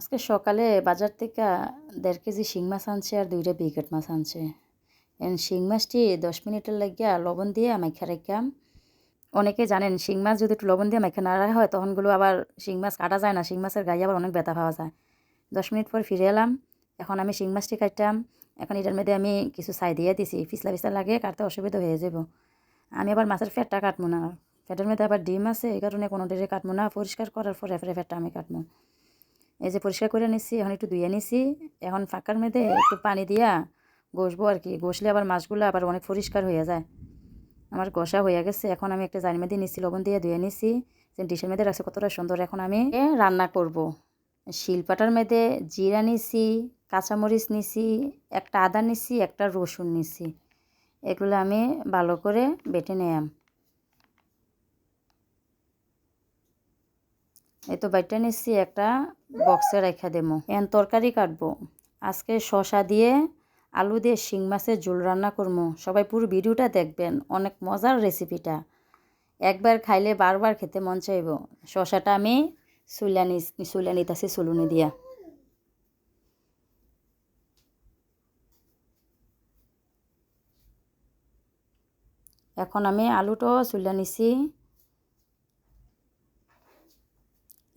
আজকে সকালে বাজার থেকে দেড় কেজি শিং মাছ আনছে আর দুইটা বিকেট মাছ আনছে। শিং মাছটি দশ মিনিটের লাগিয়া লবণ দিয়ে মাইখা রাখাম অনেকে জানেন, শিং মাছ যদি একটু লবণ দিয়ে মাইখা না রাখা হয় তখনগুলো আবার শিং মাছ কাটা যায় না, শিং মাছের গায়ে আবার অনেক ব্যথা পাওয়া যায়। দশ মিনিট পর ফিরে এলাম। এখন আমি শিং মাছটি কাটতাম। এখন এটার মধ্যে আমি কিছু ছাই দিয়ে দিছি। পিছলা পিছলা লাগে, কাটতে অসুবিধা হয়ে যাব। আমি আবার মাছের ফেটটা কাটবো না। ফেটের মধ্যে আবার ডিম আছে, এই কারণে কোনো ডেরে কাটবো না। পরিষ্কার করার পরে ফেরে ফেটটা আমি কাটবো। এই যে পরিষ্কার করে নিছি, এখন একটু ধুয়ে নিছি, এখন ফাঁকার মধ্যে একটু পানি দিয়া ঘষবো আর কি। ঘষলে আবার মাছগুলো আবার অনেক পরিষ্কার হয়ে যায়। আমার ঘষা হয়ে গেছে, এখন আমি একটা জানি মধ্যে নিছি, লবণ দিয়ে ধুয়ে নিছি। যে ডিশের মধ্যে রাখছে কতটা সুন্দর, এখন আমি রান্না করব। শিলপাটার মধ্যে জিরা নিছি, কাঁচামরিচ নিছি, একটা আদা নিছি, একটা রসুন নিছি। এগুলো আমি ভালো করে বেটে নিলাম এই তো বাইটা নিচ্ছি, একটা বক্সে রেখা দেবো। এন তরকারি কাটবো। আজকে শশা দিয়ে আলু দিয়ে শিং মাছের ঝোল রান্না করব। সবাই পুরো ভিডিওটা দেখবেন, অনেক মজার রেসিপিটা একবার খাইলে বারবার খেতে মন চাইব। শশাটা আমি সুলানি সুলা নিতেছি সুলুনি দিয়া। এখন আমি আলুটাও চুলা নিছি।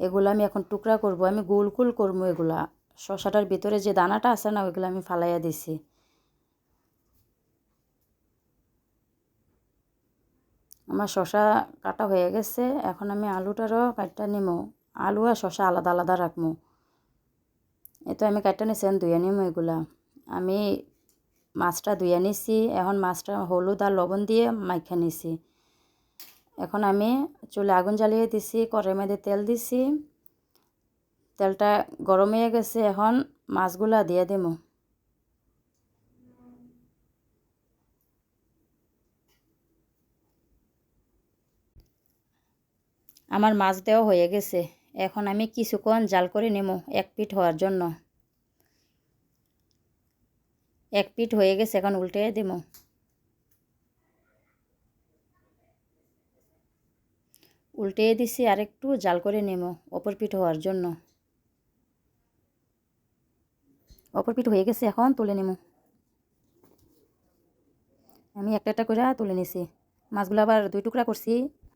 এগুলো আমি এখন টুকরা করব, আমি গোল গোল করব এগুলা। শশাটার ভিতরে যে দানাটা আছে না, ওইগুলো আমি ফালাইয়া দিছি। আমার শশা কাটা হয়ে গেছে, এখন আমি আলুটারও কাটটা নিমো। আলু আর শশা আলাদা আলাদা রাখব এই তো আমি কাটটা নিছি ধুয়ে নিমো এগুলা। আমি মাছটা ধুয়ে নিছি, এখন মাছটা হলুদ আর লবণ দিয়ে মাইখা নিছি। এখন আমি চুলে আগুন জ্বালিয়ে দিছি কড়াই মধ্যে তেল দিছি। তেলটা গরম হয়ে গেছে, এখন মাছগুলা দিয়ে দেবো। আমার মাছ দেওয়া হয়ে গেছে, এখন আমি কিছুক্ষণ জাল করে নেব এক পিঠ হওয়ার জন্য। এক পিঠ হয়ে গেছে, এখন উল্টে দেব। উল্টে দিছি আর একটু জাল করে নেব অপর পিঠ হওয়ার জন্য। অপর পিঠ হয়ে গেছে এখন, তুলে নেব আমি একটা একটা করে তুলে নিছি। মাছগুলো আবার দুই টুকরা করছি।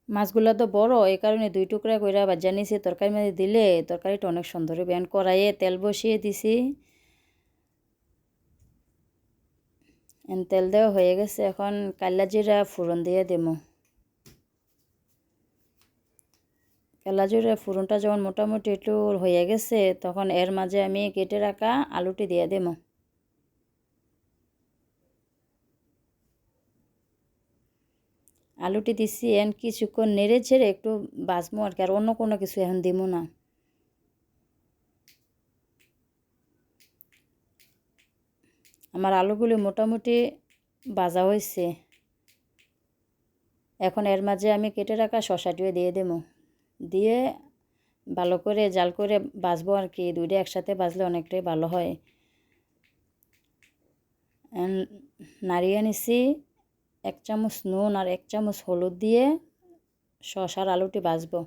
মাছগুলো তো বড় এই কারণে দুই টুকরা করে বাজা নিছি। তরকারি মধ্যে দিলে তরকারিটা অনেক সুন্দর হবে কড়াইয়ে তেল বসিয়ে দিছি। তেল দেওয়া হয়ে গেছে। এখন কাল্লা জিরা ফুরন দিয়ে দেবো। জিরা ফুরনটা যখন মোটামুটি একটু হয়ে গেছে, তখন এর মাঝে আমি কেটে রাখা আলুটি দিয়ে দেবো। আলুটি দিছি এখন কিছুক্ষণ নেড়ে ছেড়ে একটু বাজবো আর কি, আর অন্য কোনো কিছু এখন দিব না। আমার আলুগুলি মোটামুটি বাজা হয়েছে। এখন এর মাঝে আমি কেটে রাখা শশাটিও দিয়ে দেবো। দিয়ে ভালো করে জাল করে বাজবো আর কি। দুইটা একসাথে বাজলে অনেকটাই ভালো হয়। নাড়িয়ে নিছি। এক চামচ নুন আর এক চামচ হলুদ দিয়ে শশার আলুটি বাজবো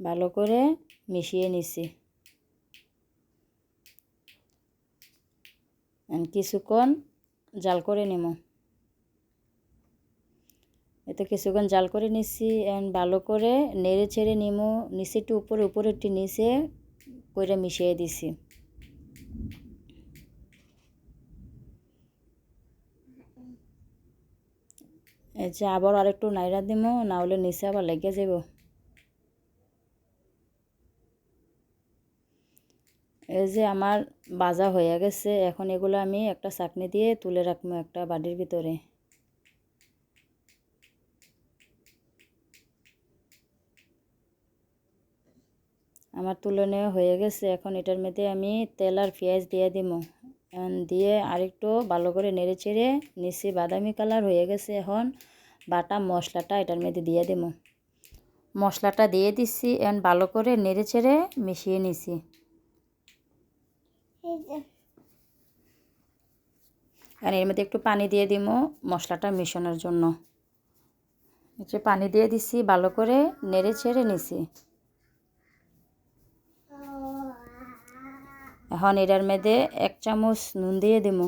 ভালো করে মিশিয়ে নিছি। কিছুক্ষণ জাল করে নিব এতে কিছুক্ষণ জাল করে নিছি ভালো করে নেড়ে ছেড়ে নিমো। নিচেটি উপরে উপরেরটি নিচে করে মিশিয়ে দিছি। এই যে আবার আরেকটু নাইরা দিব না হলে নিচে আবার লেগে যাব এই যে আমার বাজা হয়ে গেছে, এখন এগুলো আমি একটা চাকনি দিয়ে তুলে রাখব একটা বাড়ির ভিতরে। আমার তুলে নেওয়া হয়ে গেছে, এখন এটার মধ্যে আমি তেল আর পেঁয়াজ দিয়ে দিব। দিয়ে আরেকটু ভালো করে নেড়ে চেড়ে নিচে বাদামি কালার হয়ে গেছে এখন, বাটা মশলাটা এটার মধ্যে দিয়ে দেব। মশলাটা দিয়ে দিচ্ছি এখন ভালো করে নেড়ে চেড়ে মিশিয়ে নিছি আর এর মধ্যে একটু পানি দিয়ে দিব মশলাটা মিশানোর জন্য। হচ্ছে পানি দিয়ে দিছি, ভালো করে নেড়ে ছেড়ে নিছি। এখন এটার মধ্যে এক চামচ নুন দিয়ে দেবো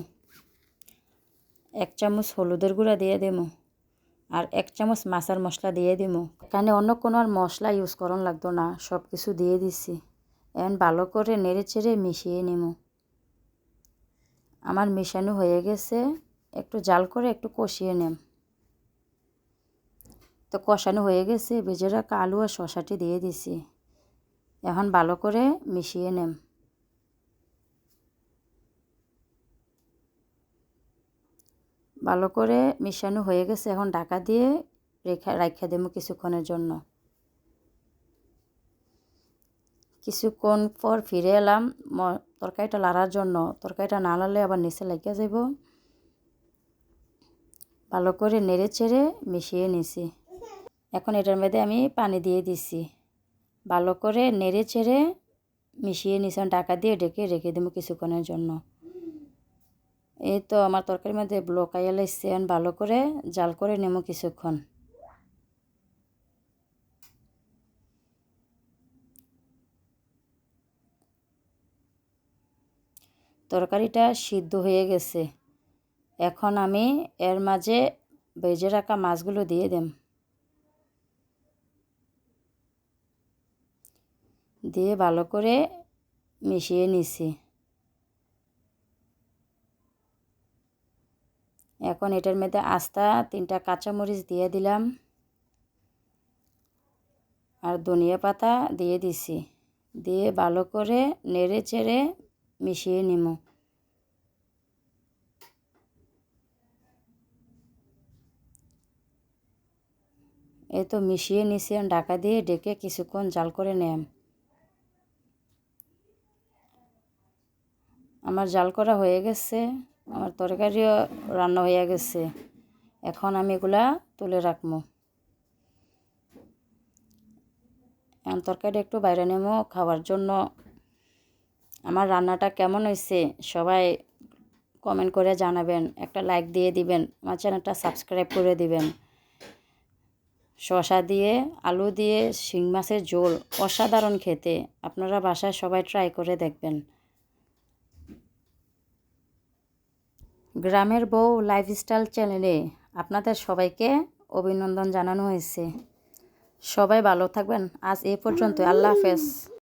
এক চামচ হলুদের গুঁড়া দিয়ে দেবো আর এক চামচ মাছের মশলা দিয়ে দিমু। এখানে অন্য কোনো আর মশলা ইউজ করন লাগতো না সব কিছু দিয়ে দিছি। এখন ভালো করে নেড়ে চেড়ে মিশিয়ে নিমু। আমার মেশানো হয়ে গেছে। একটু জাল করে একটু কষিয়ে নেম। তো কষানো হয়ে গেছে, ভেজে রাখা আলু আর শশাটি দিয়ে দিছি। এখন ভালো করে মিশিয়ে নেম। ভালো করে মিশানো হয়ে গেছে, এখন ঢাকা দিয়ে রেখা রাখা দেবো কিছুক্ষণের জন্য। কিছুক্ষণ পর ফিরে এলাম। তরকারিটা লাড়ার জন্য। তরকারিটা না লাড়লে আবার নিচে লাগিয়ে যাব ভালো করে নেড়ে চেড়ে মিশিয়ে নিছি। এখন এটার মধ্যে আমি পানি দিয়ে দিছি। ভালো করে নেড়ে চেড়ে মিশিয়ে নিছি। ঢাকা দিয়ে ডেকে রেখে দেবো কিছুক্ষণের জন্য। এই তো আমার তরকারির মধ্যে ব্লক আইয়া ভালো করে জাল করে নেব কিছুক্ষণ। তরকারিটা সিদ্ধ হয়ে গেছে। এখন আমি এর মাঝে ভেজে রাখা মাছগুলো দিয়ে দেম। দিয়ে ভালো করে মিশিয়ে নিছি। এখন এটার মধ্যে আস্তা তিনটা কাঁচামরিচ দিয়ে দিলাম। আর ধনিয়া পাতা দিয়ে দিছি। দিয়ে ভালো করে নেড়ে চেড়ে মিশিয়ে নিব। এই তো মিশিয়ে নিছি ঢাকা দিয়ে ডেকে কিছুক্ষণ জাল করে নেম আমার জাল করা হয়ে গেছে, আমার তরকারিও রান্না হয়ে গেছে। এখন আমি এগুলা তুলে রাখব। এখন তরকারিটা একটু বাইরে নেব, খাওয়ার জন্য আমার রান্নাটা কেমন হয়েছে সবাই কমেন্ট করে জানাবেন, একটা লাইক দিয়ে দিবেন, আমার চ্যানেলটা সাবস্ক্রাইব করে দিবেন। শশা দিয়ে, আলু দিয়ে, শিং মাছের ঝোল, অসাধারণ খেতে, আপনারা বাসায় সবাই ট্রাই করে দেখবেন। গ্রামের বউ লাইফস্টাইল চ্যানেলে আপনাদের সবাইকে অভিনন্দন জানানো হয়েছে। সবাই ভালো থাকবেন, আজ এ পর্যন্ত আল্লাহ হাফেজ।